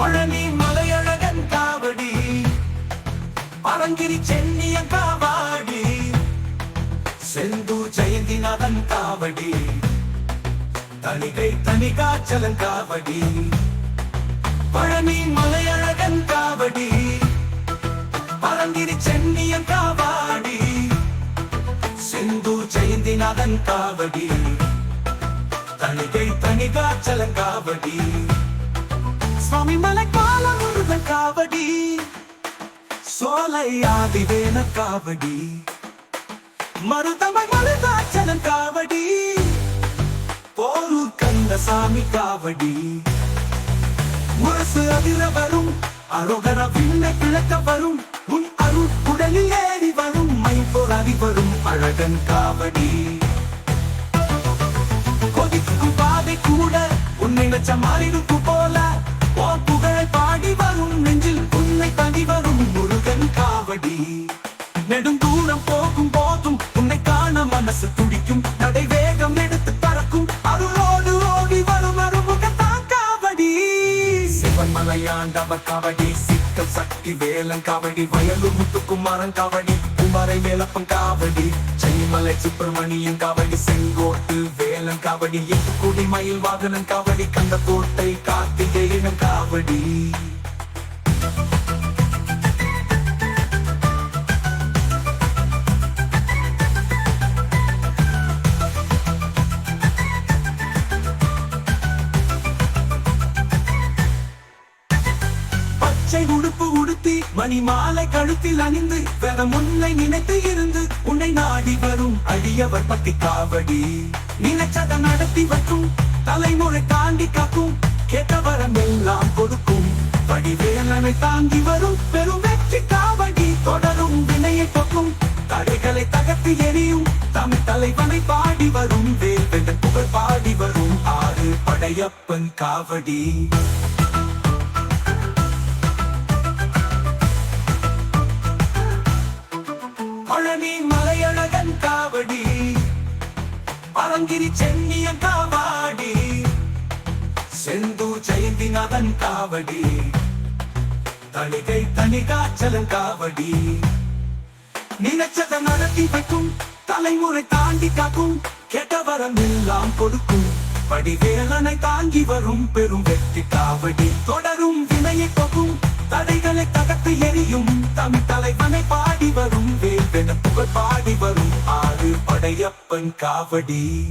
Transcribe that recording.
பழனி மலையழகன் காவடி. பரங்கிரி சென்னிய காவாடி. செந்தூர் ஜெயந்திநாதன் காவடி. தணிகை தணிகாச்சலன் காவடி. பழனி மலையழகன் காவடி. பரங்கிரி சென்னிய காவாடி. செந்தூர் ஜெயந்திநாதன் காவடி. தணிகை தணிகாச்சலன் காவடி. சுவாமி மலை பால முருகன் காவடி. சோலையாதி வேண காவடி. மருதமை மருதாச்சலன் காவடி. போரூர் கந்தசாமி காவடி. முரசு அதிர வரும் அரோகர விண்ண கிழக்க வரும். உன் அருள் உடலில் ஏறி வரும் மை மைப்போராதி வரும் அழகன் காவடி. கொதிக்கும் பாதை கூட உன்னை நச்ச மாறிடுக்கு போல. நெடும் தூரம் போகும் போதும் உன்னை காண மனசு துடிக்கும். நடை வேகம் எடுத்து பறக்கும். அருளோடு ஓடி வரும் அருமுகத்தான் காவடி. சிவன் மலையாண்டவர் காவடி சிக்கல் சக்தி வேலன் காவடி வயலூர் முத்துக்குமாரன் காவடி குமாரை வேலப்பன் காவடி சென்னிமலை சுப்பிரமணியன் காவடி செங்கோட்டு வேலன் காவடி எட்டுக்குடி மயில் வாகனம் காவடி கந்த கோட்டை கார்த்திகேயன் காவடி. பச்சை உடுப்பு உடுத்தி மணி மாலை கழுத்தில் அணிந்து வெற முன்னை நினைத்து இருந்து உன்னை நாடி வரும் அடியவர் பத்தி காவடி. நினைச்சத நடத்தி வைக்கும் தலைமுறை தாண்டி காக்கும் கேட்டவரம் எல்லாம் கொடுக்கும். வடிவேலனை தாங்கி வரும் பெரும் வெற்றி காவடி. தொடரும் வினையை தொக்கும் தடைகளை தகர்த்து எரியும். தமிழ் தலைவனை பாடி வரும் வேல் வென்ற புகழ் பாடி வரும். ஆறு படையப்பன் காவடி. மலையழகன் காவடி. பரங்கிரி சென்னியன் காவாடி. செந்தூர் ஜெயந்திநாதன் காவடி. தணிகை தணிகாச்சலன் காவடி. நினைச்சத நடத்தி வைக்கும் தலைமுறை தாண்டி காக்கும் கெட்டவரம் எல்லாம் கொடுக்கும். வடிவேலனை தாங்கி வரும் பெரும் வெற்றி காவடி. தொடரும் வினையை போகும் தடைகளை தக தகர்த்து எரியும். தமிழ் தலைவனை பாடி வரும். வேல்வென புகழ் பாடி வரும். ஆறு படையப்பன் காவடி.